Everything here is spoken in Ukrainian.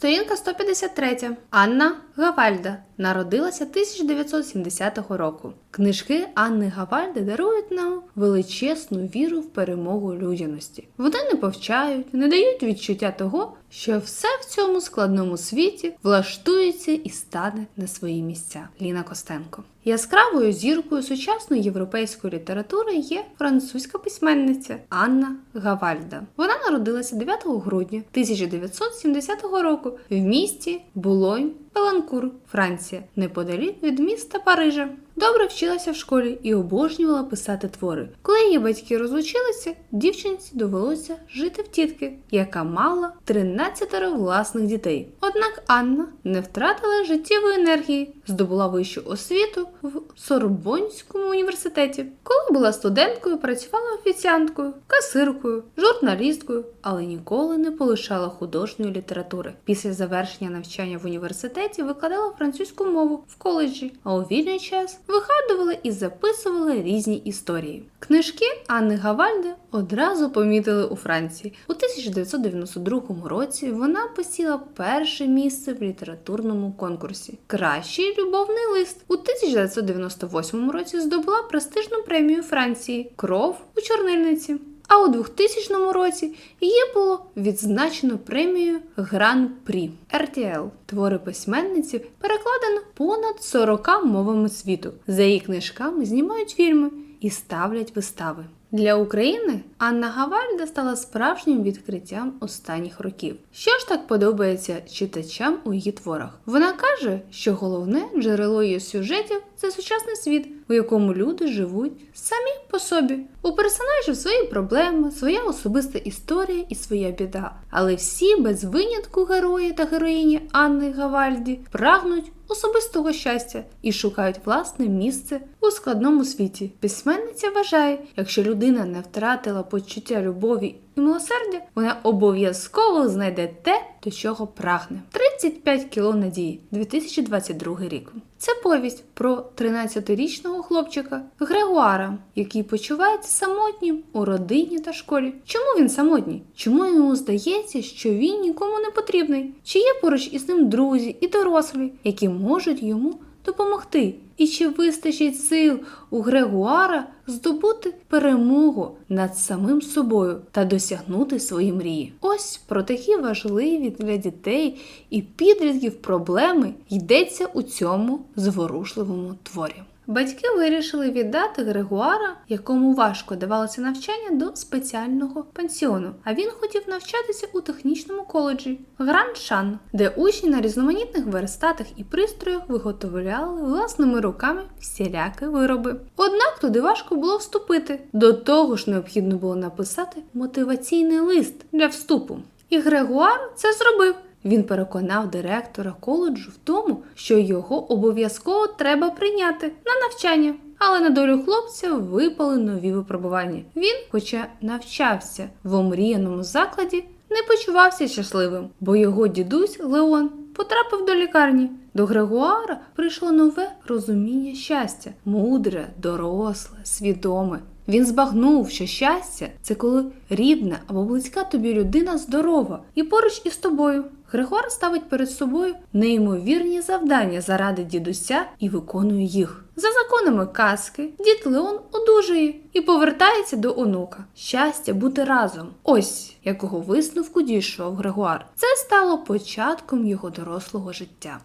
Сторінка 153. Анна Гавальда народилася 1970 року. Книжки Анни Гавальди дарують нам величезну віру в перемогу людяності. Вони не повчають, не дають відчуття того, що все в цьому складному світі влаштується і стане на свої місця. Ліна Костенко. Яскравою зіркою сучасної європейської літератури є французька письменниця Анна Гавальда. Вона народилася 9 грудня 1970 року в місті Булонь, Пеланкур, Франція, неподалік від міста Парижа. Добре вчилася в школі і обожнювала писати твори. Коли її батьки розлучилися, дівчинці довелося жити в тітки, яка мала 13 власних дітей. Однак Анна не втратила життєвої енергії, здобула вищу освіту в Сорбонському університеті. Коли була студенткою, працювала офіціанткою, касиркою, журналісткою, але ніколи не полишала художньої літератури. Після завершення навчання в університеті викладала французьку мову в коледжі, а у вільний час вигадувала і записували різні історії. Книжки Анни Гавальди одразу помітили у Франції. У 1992 році вона посіла перше місце в літературному конкурсі. Кращий любовний лист у 1998 році здобула престижну премію Франції Кров у чорнильниці. А у 2000 році її було відзначено премією Гран-прі RTL. Твори письменниці перекладено понад 40 мовами світу. За її книжками знімають фільми і ставлять вистави. Для України Анна Гавальда стала справжнім відкриттям останніх років. Що ж так подобається читачам у її творах? Вона каже, що головне джерело її сюжетів це сучасний світ, у якому люди живуть самі по собі. У персонажів свої проблеми, своя особиста історія і своя біда. Але всі без винятку герої та героїні Анни Гавальді прагнуть особистого щастя і шукають власне місце у складному світі. Письменниця вважає, якщо людина не втратила почуття любові і милосердя, вона обов'язково знайде те, до чого прагне. 35 кіло надії, 2022 рік. Це повість про 13-річного хлопчика Грегуара, який почувається самотнім у родині та школі. Чому він самотній? Чому йому здається, що він нікому не потрібний? Чи є поруч із ним друзі і дорослі, які можуть йому допомогти? І чи вистачить сил у Грегуара здобути перемогу над самим собою та досягнути свої мрії? Ось про такі важливі для дітей і підлітків проблеми йдеться у цьому зворушливому творі. Батьки вирішили віддати Грегуара, якому важко давалося навчання, до спеціального пансіону. А він хотів навчатися у технічному коледжі Гранд Шан, де учні на різноманітних верстатах і пристроях виготовляли власними руками всілякі вироби. Однак туди важко було вступити. До того ж, необхідно було написати мотиваційний лист для вступу. І Грегуар це зробив. Він переконав директора коледжу в тому, що його обов'язково треба прийняти на навчання. Але на долю хлопця випали нові випробування. Він, хоча навчався в омріяному закладі, не почувався щасливим, бо його дідусь Леон потрапив до лікарні. До Грегуара прийшло нове розуміння щастя мудре, доросле, свідоме. Він збагнув, що щастя це коли рідна або близька тобі людина здорова і поруч із тобою. Григор ставить перед собою неймовірні завдання заради дідуся і виконує їх. За законами казки, дід Леон одужує і повертається до онука. Щастя бути разом. Ось якого висновку дійшов Григуар. Це стало початком його дорослого життя.